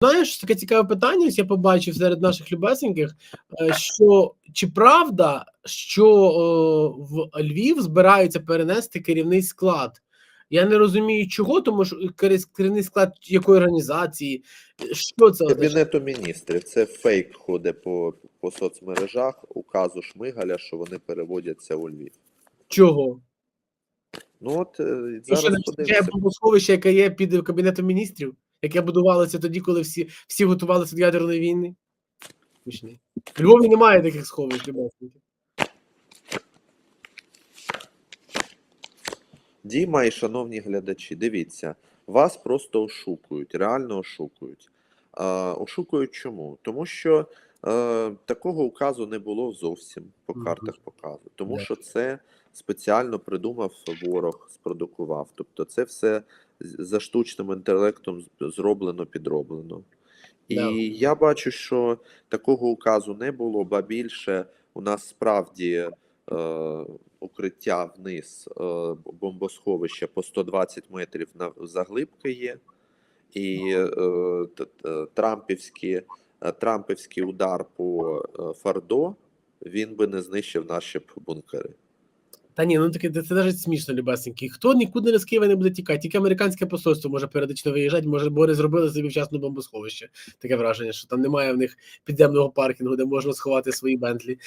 Знаєш, таке цікаве питання. ось Я побачив серед наших любесеньких, е, що чи правда, що в Львів збираються перенести керівний склад? Я не розумію, чого, тому що керівний склад якої організації, що це? Кабінету міністрів. Це фейк ходить по, по соцмережах указу Шмигаля, що вони переводяться у Львів. Чого? Ну от е, зараз вистачає бомбосховище, яке є під кабінетом міністрів, яке будувалося тоді, коли всі, всі готувалися до ядерної війни? В Львові немає таких сховищ, любесеньких. Діма і шановні глядачі, дивіться, вас просто ошукують, реально ошукують. Е, ошукують чому? Тому що е, такого указу не було зовсім по картах показу. Тому що це спеціально придумав ворог, спродукував. Тобто це все за штучним інтелектом зроблено, підроблено. І Да. я бачу, що такого указу не було, ба більше у нас справді е, укриття вниз е, бомбосховища по 120 метрів на заглибки є, і е, т- т- Трампівський, е, Трампівський удар по е, Фардо він би не знищив наші бункери. Та ні, ну таке це, навіть смішно, любесенький. Хто нікуди з Києва не буде тікати, тільки американське посольство може періодично виїжджати, може, бо зробили собі вчасно бомбосховище. Таке враження, що там немає в них підземного паркінгу, де можна сховати свої бентлі.